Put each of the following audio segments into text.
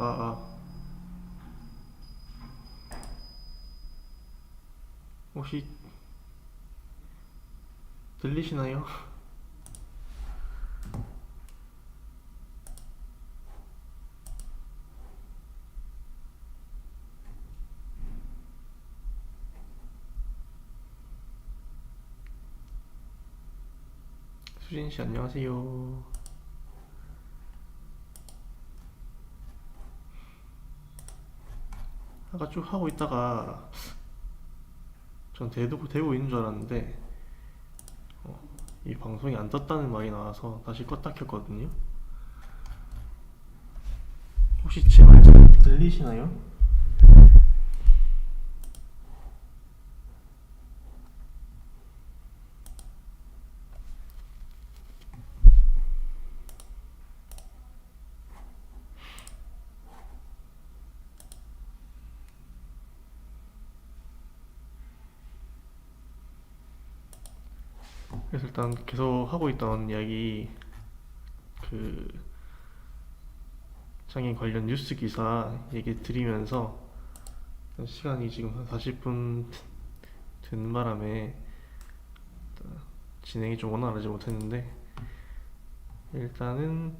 아, 아. 혹시 들리시나요? 수진 씨 안녕하세요. 아까 쭉 하고 있다가 전 되고, 되고 있는 줄 알았는데 어, 이 방송이 안 떴다는 말이 나와서 다시 껐다 켰거든요. 혹시 제말잘 들리시나요? 그래서 일단 계속 하고 있던 이야기 그 장애인 관련 뉴스 기사 얘기 드리면서 시간이 지금 한 40분 된 바람에 진행이 좀 원활하지 못했는데 일단은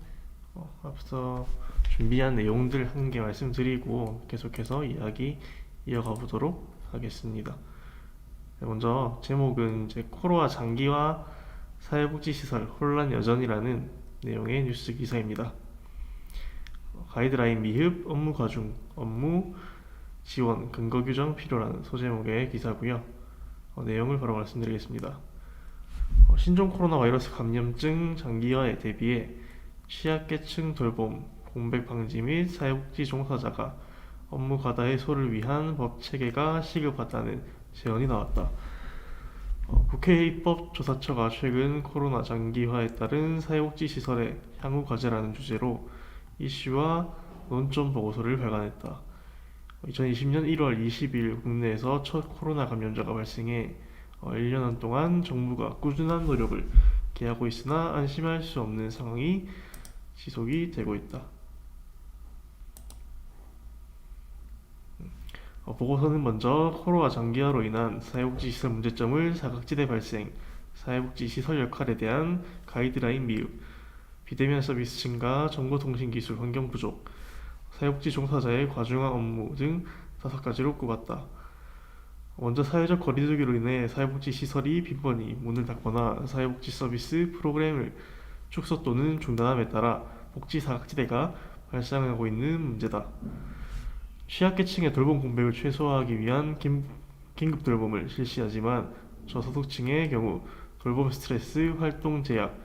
어, 앞서 준비한 내용들 한 개 말씀드리고 계속해서 이야기 이어가 보도록 하겠습니다. 네, 먼저 제목은 이제 코로나 장기화 사회복지시설 혼란 여전이라는 내용의 뉴스 기사입니다. 어, 가이드라인 미흡 업무 과중 업무 지원 근거 규정 필요라는 소제목의 기사고요. 어, 내용을 바로 말씀드리겠습니다. 어, 신종 코로나 바이러스 감염증 장기화에 대비해 취약계층 돌봄 공백 방지 및 사회복지 종사자가 업무 과다 해소를 위한 법 체계가 시급하다는 제언이 나왔다. 어, 국회 입법조사처가 최근 코로나 장기화에 따른 사회복지 시설의 향후 과제라는 주제로 이슈와 논점 보고서를 발간했다. 2020년 1월 20일 국내에서 첫 코로나 감염자가 발생해 어, 1년 동안 정부가 꾸준한 노력을 기하고 있으나 안심할 수 없는 상황이 지속이 되고 있다. 보고서는 먼저 코로나 장기화로 인한 사회복지 시설 문제점을 사각지대 발생, 사회복지 시설 역할에 대한 가이드라인 미흡, 비대면 서비스 증가, 정보통신기술 환경 부족, 사회복지 종사자의 과중한 업무 등 다섯 가지로 꼽았다. 먼저 사회적 거리두기로 인해 사회복지 시설이 빈번히 문을 닫거나 사회복지 서비스 프로그램을 축소 또는 중단함에 따라 복지 사각지대가 발생하고 있는 문제다. 취약계층의 돌봄 공백을 최소화하기 위한 긴, 긴급 돌봄을 실시하지만 저소득층의 경우 돌봄 스트레스, 활동 제약,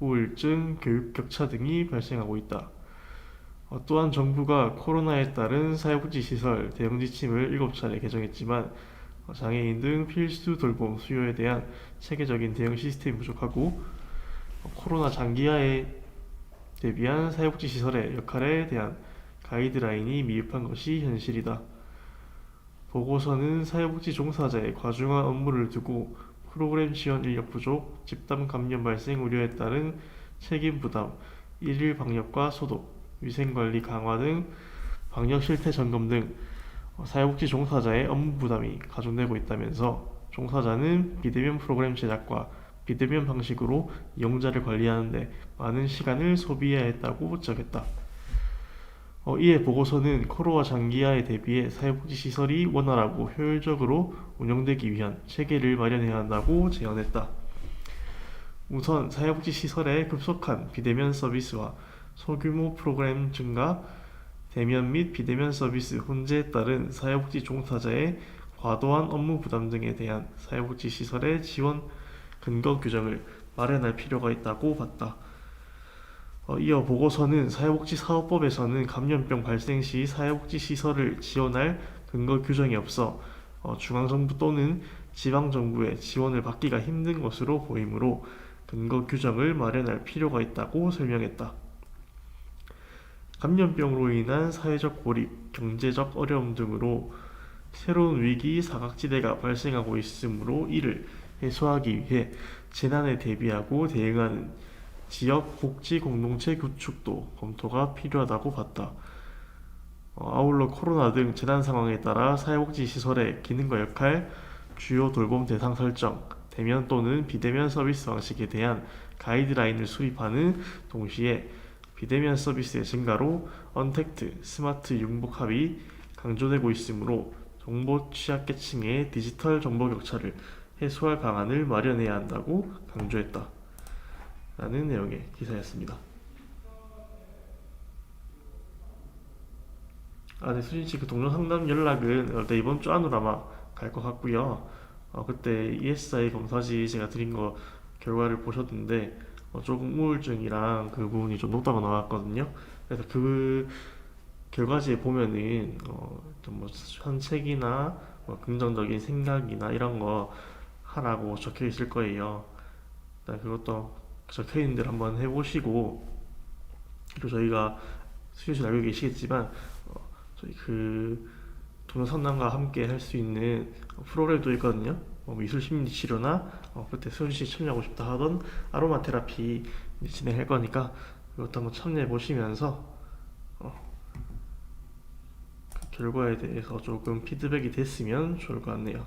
우울증, 교육 격차 등이 발생하고 있다. 어, 또한 정부가 코로나에 따른 사회복지 시설 대응 지침을 7차례 개정했지만 어, 장애인 등 필수 돌봄 수요에 대한 체계적인 대응 시스템이 부족하고 어, 코로나 장기화에 대비한 사회복지 시설의 역할에 대한 가이드라인이 미흡한 것이 현실이다. 보고서는 사회복지 종사자의 과중한 업무를 두고 프로그램 지원 인력 부족, 집단 감염 발생 우려에 따른 책임 부담, 일일 방역과 소독, 위생관리 강화 등 방역 실태 점검 등 사회복지 종사자의 업무 부담이 가중되고 있다면서 종사자는 비대면 프로그램 제작과 비대면 방식으로 이용자를 관리하는데 많은 시간을 소비해야 했다고 지적했다. 어, 이에 보고서는 코로나 장기화에 대비해 사회복지 시설이 원활하고 효율적으로 운영되기 위한 체계를 마련해야 한다고 제언했다. 우선 사회복지 시설의 급속한 비대면 서비스와 소규모 프로그램 증가, 대면 및 비대면 서비스 혼재에 따른 사회복지 종사자의 과도한 업무 부담 등에 대한 사회복지 시설의 지원 근거 규정을 마련할 필요가 있다고 봤다. 어, 이어 보고서는 사회복지사업법에서는 감염병 발생 시 사회복지시설을 지원할 근거 규정이 없어 어, 중앙정부 또는 지방정부의 지원을 받기가 힘든 것으로 보이므로 근거 규정을 마련할 필요가 있다고 설명했다. 감염병으로 인한 사회적 고립, 경제적 어려움 등으로 새로운 위기 사각지대가 발생하고 있으므로 이를 해소하기 위해 재난에 대비하고 대응하는 지역 복지 공동체 구축도 검토가 필요하다고 봤다. 어, 아울러 코로나 등 재난 상황에 따라 사회복지 시설의 기능과 역할, 주요 돌봄 대상 설정, 대면 또는 비대면 서비스 방식에 대한 가이드라인을 수립하는 동시에 비대면 서비스의 증가로 언택트, 스마트 융복 합이 강조되고 있으므로 정보 취약계층의 디지털 정보 격차를 해소할 방안을 마련해야 한다고 강조했다. 라는 내용의 기사였습니다. 아, 네, 수진 씨 그 동료 상담 연락은 어, 네, 이번 주 안으로 아마 갈 것 같고요. 어, 그때 ESI 검사지 제가 드린 거 결과를 보셨는데 어, 조금 우울증이랑 그 부분이 좀 높다고 나왔거든요. 그래서 그 결과지에 보면은 어, 좀뭐 현책이나 뭐 긍정적인 생각이나 이런 거 하라고 적혀 있을 거예요. 일단 그것도 적혀 있는 대로 한번 해보시고 그리고 저희가 수요실 알고 계시겠지만 어, 저희 그 동료 상담과 함께 할 수 있는 프로그램도 있거든요. 뭐 미술 심리 치료나 어, 그때 수요실 참여하고 싶다 하던 아로마 테라피 진행할 거니까 그것도 한번 참여해 보시면서 어, 그 결과에 대해서 조금 피드백이 됐으면 좋을 것 같네요.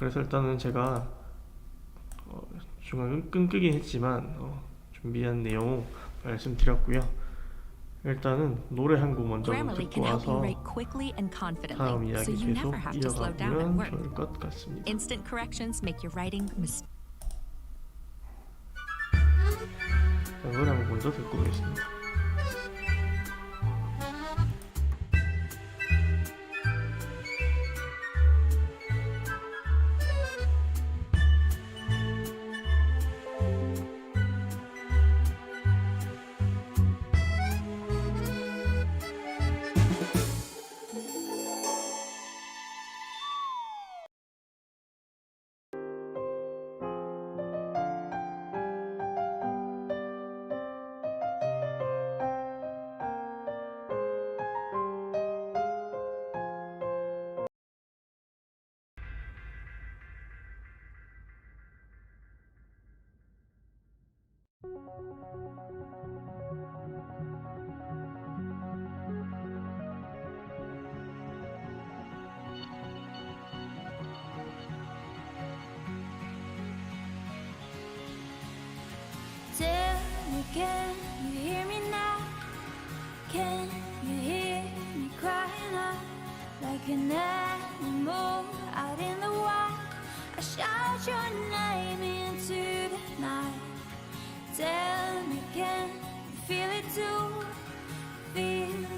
그래서 일단은 제가 어, 중간 끈끄긴 했지만 어, 준비한 내용 말씀드렸고요. 일단은 노래 한 곡 먼저 듣고 와서 다음 이야기 계속 work. 좋을 것 같습니다. 노래 한 곡 먼저 듣고 오겠습니다.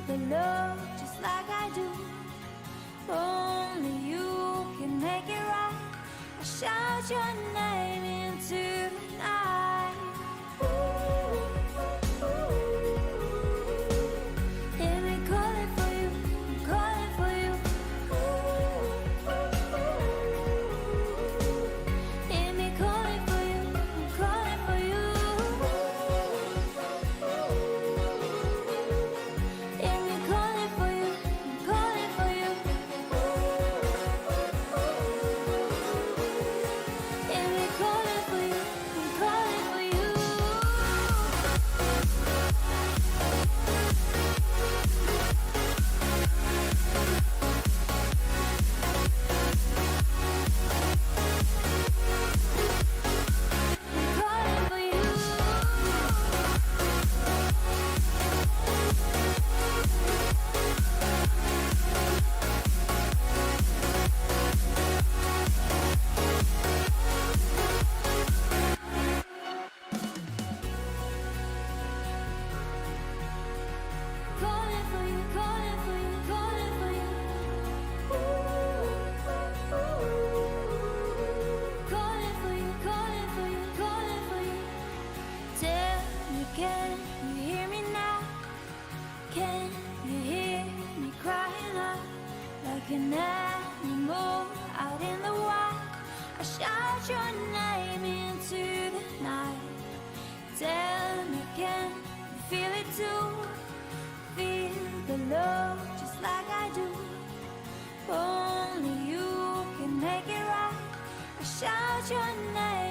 The love just like I do. Only you can make it right. I shout your name 小圈内。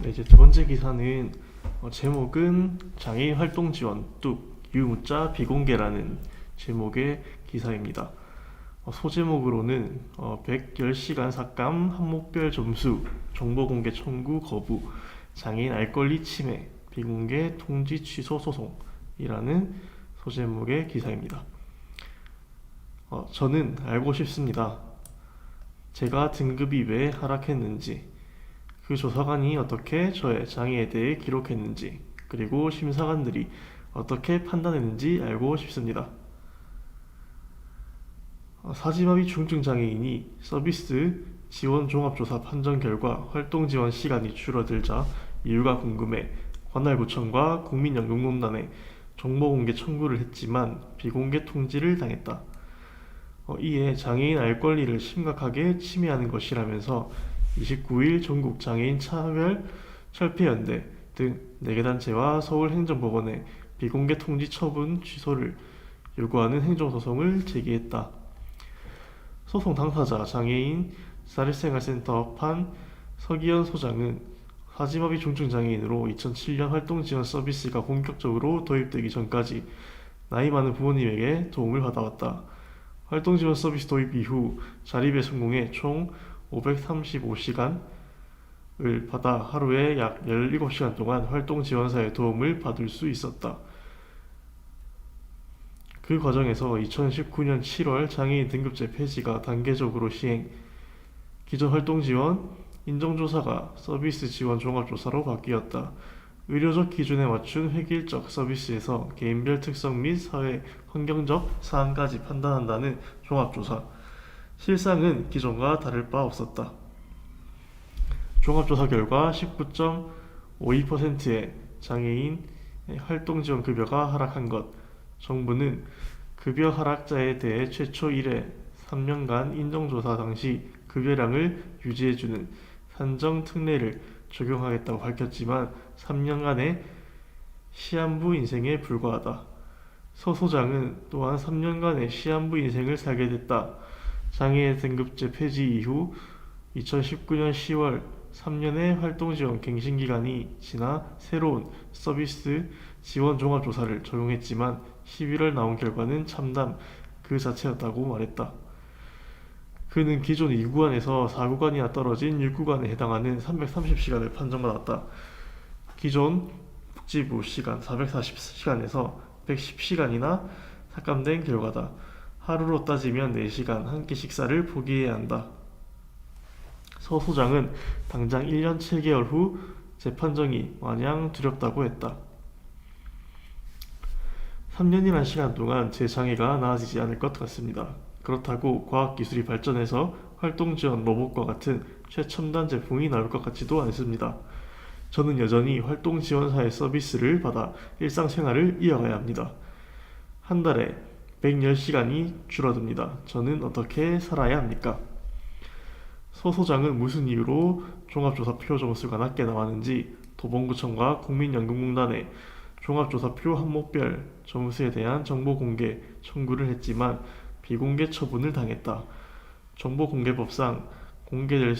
네, 이제 두 번째 기사는 어, 제목은 장애인 활동 지원 뚝 유무자 비공개라는 제목의 기사입니다. 어, 소제목으로는 어, 110시간 삭감 한목별 점수 정보 공개 청구 거부 장애인 알 권리 침해 비공개 통지 취소 소송이라는 소제목의 기사입니다. 어, 저는 알고 싶습니다. 제가 등급이 왜 하락했는지, 그 조사관이 어떻게 저의 장애에 대해 기록했는지, 그리고 심사관들이 어떻게 판단했는지 알고 싶습니다. 어, 사지마비 중증 장애인이 서비스 지원 종합조사 판정 결과 활동 지원 시간이 줄어들자 이유가 궁금해 관할구청과 국민연금공단에 정보 공개 청구를 했지만 비공개 통지를 당했다. 어, 이에 장애인 알 권리를 심각하게 침해하는 것이라면서 29일 전국 장애인 차별 철폐연대 등 4개 단체와 서울행정법원에 비공개 통지 처분 취소를 요구하는 행정소송을 제기했다. 소송 당사자 장애인 사회생활센터 판 서기현 소장은 하지마비 중증 장애인으로 2007년 활동 지원 서비스가 본격적으로 도입되기 전까지 나이 많은 부모님에게 도움을 받아왔다. 활동 지원 서비스 도입 이후 자립에 성공해 총 535시간을 받아 하루에 약 17시간 동안 활동 지원사의 도움을 받을 수 있었다. 그 과정에서 2019년 7월 장애인 등급제 폐지가 단계적으로 시행, 기존 활동 지원 인정조사가 서비스 지원 종합조사로 바뀌었다. 의료적 기준에 맞춘 획일적 서비스에서 개인별 특성 및 사회 환경적 사항까지 판단한다는 종합조사. 실상은 기존과 다를 바 없었다. 종합조사 결과 19.52%의 장애인 활동 지원 급여가 하락한 것. 정부는 급여 하락자에 대해 최초 1회 3년간 인정조사 당시 급여량을 유지해주는 산정 특례를 적용하겠다고 밝혔지만 3년간의 시한부 인생에 불과하다. 서 소장은 또한 3년간의 시한부 인생을 살게 됐다. 장애 등급제 폐지 이후 2019년 10월 3년의 활동 지원 갱신 기간이 지나 새로운 서비스 지원 종합 조사를 적용했지만 11월 나온 결과는 참담 그 자체였다고 말했다. 그는 기존 2구간에서 4구간이나 떨어진 6구간에 해당하는 330시간을 판정받았다. 기존 복지부 시간 440시간에서 110시간이나 삭감된 결과다. 하루로 따지면 4시간 한 끼 식사를 포기해야 한다. 서 소장은 당장 1년 7개월 후 재판정이 마냥 두렵다고 했다. 3년이란 시간 동안 제 장애가 나아지지 않을 것 같습니다. 그렇다고 과학기술이 발전해서 활동지원 로봇과 같은 최첨단 제품이 나올 것 같지도 않습니다. 저는 여전히 활동지원사의 서비스를 받아 일상생활을 이어가야 합니다. 한 달에 110시간이 줄어듭니다. 저는 어떻게 살아야 합니까? 서 소장은 무슨 이유로 종합조사표 점수가 낮게 나왔는지 도봉구청과 국민연금공단에 종합조사표 항목별 점수에 대한 정보 공개 청구를 했지만 비공개 처분을 당했다. 정보 공개법상 공개될,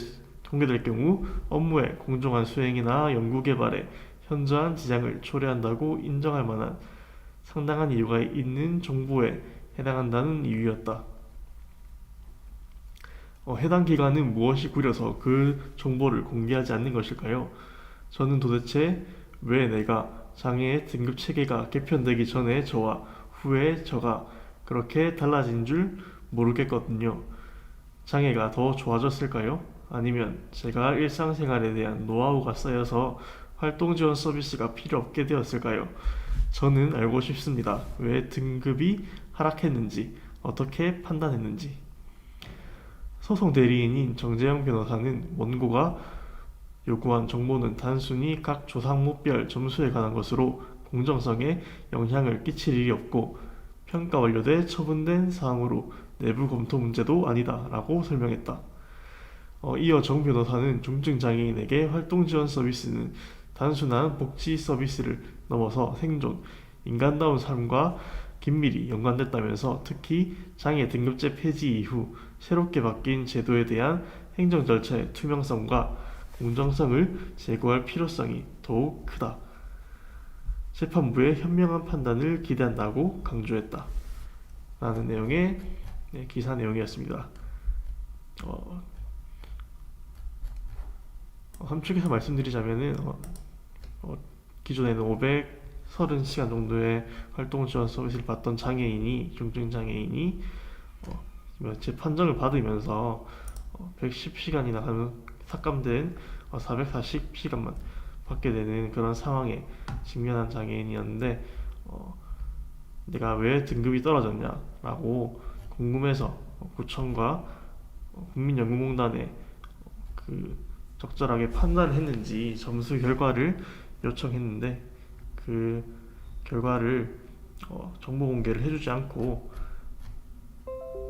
공개될 경우 업무의 공정한 수행이나 연구 개발에 현저한 지장을 초래한다고 인정할 만한 상당한 이유가 있는 정보에 해당한다는 이유였다. 어, 해당 기관은 무엇이 구려서 그 정보를 공개하지 않는 것일까요? 저는 도대체 왜 내가 장애의 등급 체계가 개편되기 전에 저와 후에 저가 그렇게 달라진 줄 모르겠거든요. 장애가 더 좋아졌을까요? 아니면 제가 일상생활에 대한 노하우가 쌓여서 활동 지원 서비스가 필요 없게 되었을까요? 저는 알고 싶습니다. 왜 등급이 하락했는지, 어떻게 판단했는지. 소송 대리인인 정재영 변호사는 원고가 요구한 정보는 단순히 각 조사 항목별 점수에 관한 것으로 공정성에 영향을 끼칠 일이 없고 평가 완료돼 처분된 사항으로 내부 검토 문제도 아니다라고 설명했다. 어, 이어 정 변호사는 중증 장애인에게 활동 지원 서비스는 단순한 복지 서비스를 넘어서 생존, 인간다운 삶과 긴밀히 연관됐다면서 특히 장애 등급제 폐지 이후 새롭게 바뀐 제도에 대한 행정 절차의 투명성과 공정성을 제고할 필요성이 더욱 크다. 재판부의 현명한 판단을 기대한다고 강조했다. 라는 내용의 네, 기사 내용이었습니다. 어, 어, 함축해서 말씀드리자면은 어, 어, 기존에는 530시간 정도의 활동 지원 서비스를 받던 장애인이 중증 장애인이 어, 제 판정을 받으면서 어, 110시간이나 가는 삭감된 어, 440시간만 받게 되는 그런 상황에 직면한 장애인이었는데 어, 내가 왜 등급이 떨어졌냐라고 궁금해서 어, 구청과 어, 국민연금공단에 어, 그 적절하게 판단을 했는지 점수 결과를 요청했는데 그 결과를 어, 정보 공개를 해주지 않고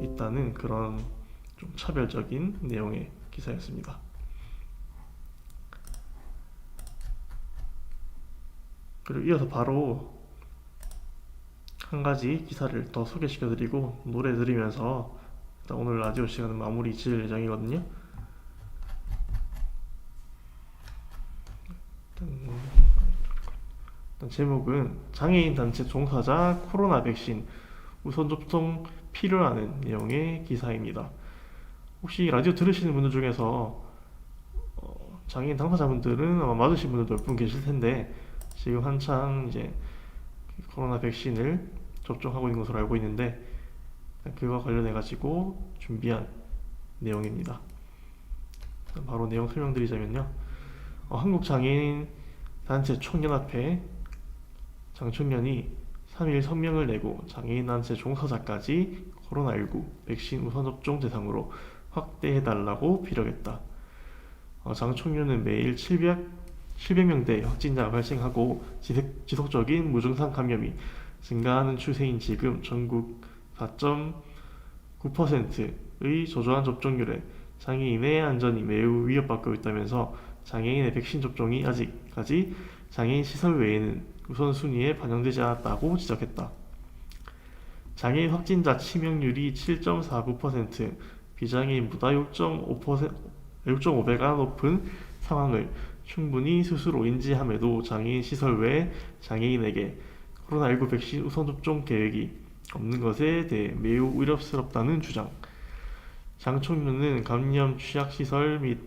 있다는 그런 좀 차별적인 내용의 기사였습니다. 그리고 이어서 바로 한 가지 기사를 더 소개시켜드리고 노래 들으면서 오늘 라디오 시간은 마무리 지을 예정이거든요. 일단, 일단 제목은 장애인 단체 종사자 코로나 백신 우선 접종 필요하는 내용의 기사입니다. 혹시 라디오 들으시는 분들 중에서 어, 장애인 당사자분들은 아마 맞으신 분들도 몇분 계실 텐데 지금 한창 이제 코로나 백신을 접종하고 있는 것으로 알고 있는데 그와 관련해 가지고 준비한 내용입니다. 바로 내용 설명드리자면요. 어, 한국 장애인 단체 총연합회 장총련이 3일 성명을 내고 장애인 단체 종사자까지 코로나19 백신 우선 접종 대상으로 확대해달라고 비력했다. 어, 장총련은 매일 700 700명대 확진자가 발생하고 지속, 지속 적인 무증상 감염이 증가하는 추세인 지금 전국 4.9%의 저조한 접종률에 장애인의 안전이 매우 위협받고 있다면서 장애인의 백신 접종이 아직까지 장애인 시설 외에는 우선순위에 반영되지 않았다고 지적했다. 장애인 확진자 치명률이 7.49%, 비장애인보다 6.5%, 6.5배가 높은 상황을 충분히 스스로 인지함에도 장애인 시설 외 장애인에게 코로나19 백신 우선 접종 계획이 없는 것에 대해 매우 의롭스럽다는 주장. 장 총리는 감염 취약 시설 및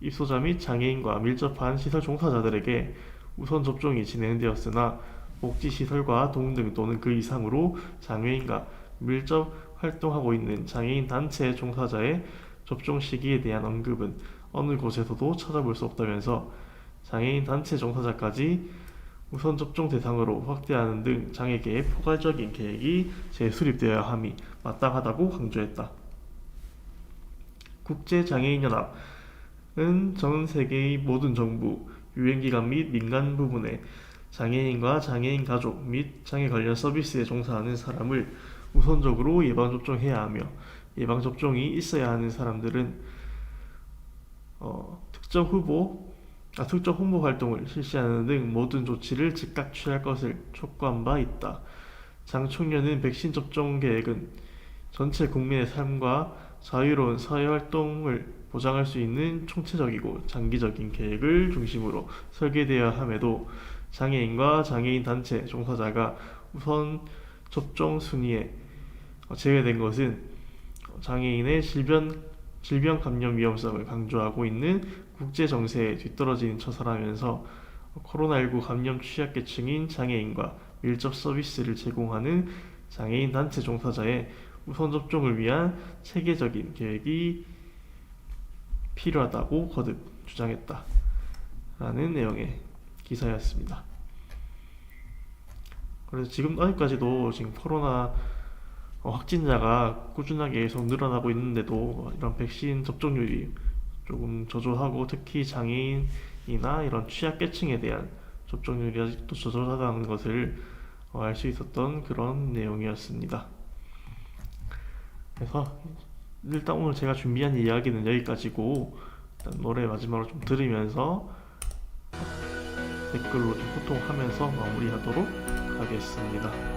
입소자 및 장애인과 밀접한 시설 종사자들에게 우선 접종이 진행되었으나 복지 시설과 동등 또는 그 이상으로 장애인과 밀접 활동하고 있는 장애인 단체 종사자의 접종 시기에 대한 언급은 어느 곳에서도 찾아볼 수 없다면서 장애인 단체 종사자까지 우선 접종 대상으로 확대하는 등 장애계의 포괄적인 계획이 재수립되어야 함이 마땅하다고 강조했다. 국제장애인연합은 전 세계의 모든 정부, 유엔기관 및 민간 부분에 장애인과 장애인 가족 및 장애 관련 서비스에 종사하는 사람을 우선적으로 예방접종해야 하며 예방접종이 있어야 하는 사람들은 어, 특정 후보, 아, 특정 홍보 활동을 실시하는 등 모든 조치를 즉각 취할 것을 촉구한 바 있다. 장 총련은 백신 접종 계획은 전체 국민의 삶과 자유로운 사회 활동을 보장할 수 있는 총체적이고 장기적인 계획을 중심으로 설계되어야 함에도 장애인과 장애인 단체 종사자가 우선 접종 순위에 제외된 것은 장애인의 질병 질병 감염 위험성을 강조하고 있는 국제 정세에 뒤떨어지는 처사라면서 코로나19 감염 취약계층인 장애인과 밀접 서비스를 제공하는 장애인 단체 종사자의 우선 접종을 위한 체계적인 계획이 필요하다고 거듭 주장했다. 라는 내용의 기사였습니다. 그래서 지금 아직까지도 지금 코로나 어, 확진자가 꾸준하게 계속 늘어나고 있는데도 이런 백신 접종률이 조금 저조하고 특히 장애인이나 이런 취약계층에 대한 접종률이 아직도 저조하다는 것을 어, 알수 있었던 그런 내용이었습니다. 그래서 일단 오늘 제가 준비한 이야기는 여기까지고 일단 노래 마지막으로 좀 들으면서 댓글로 좀 소통하면서 마무리하도록 하겠습니다.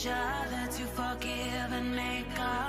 each other to forgive and make up.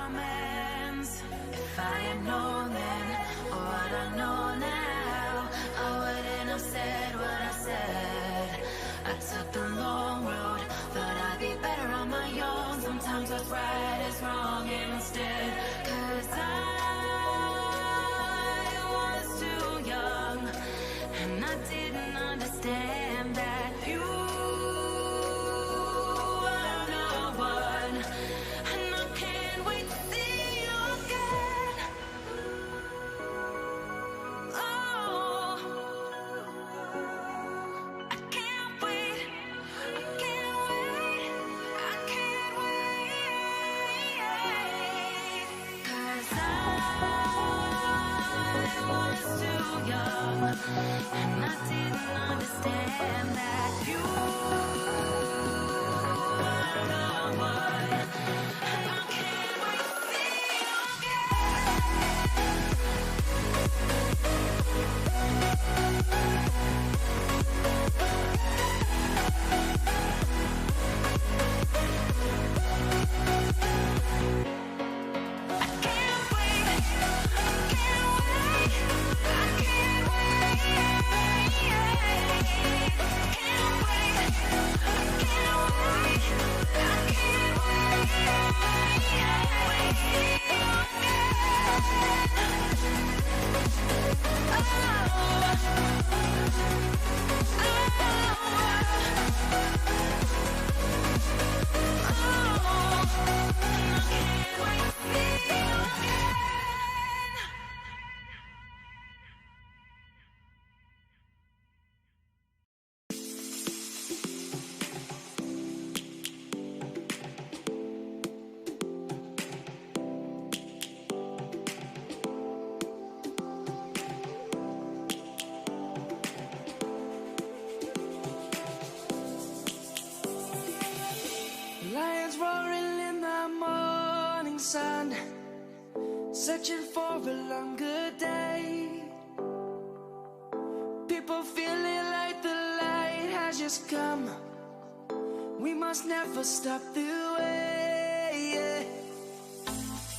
must never stop the way. Yeah.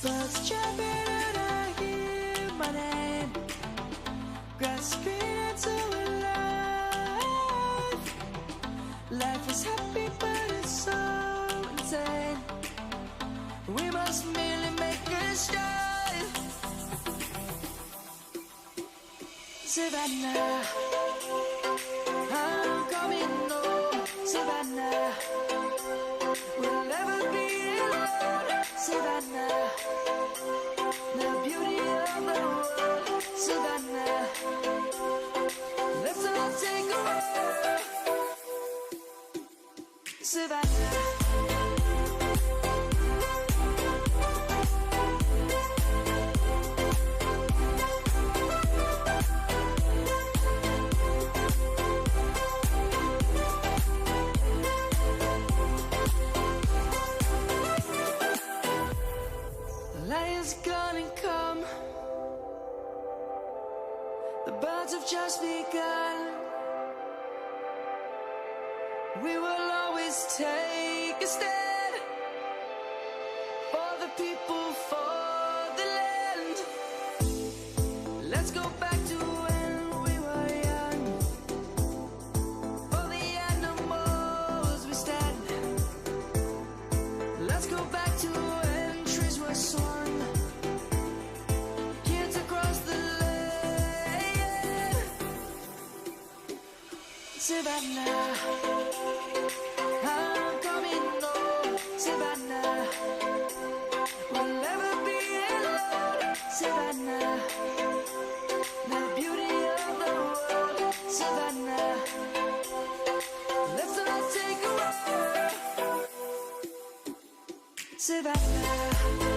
Birds jumping and I hear my name, grasping into life. Life is happy, but it's so insane. We must merely make a start. Savannah. words have just begun. We will always take a step. Savannah, I'm coming home, Savannah. We'll never be alone, Savannah. The beauty of the world, Savannah. Let's all take a ride. Savannah.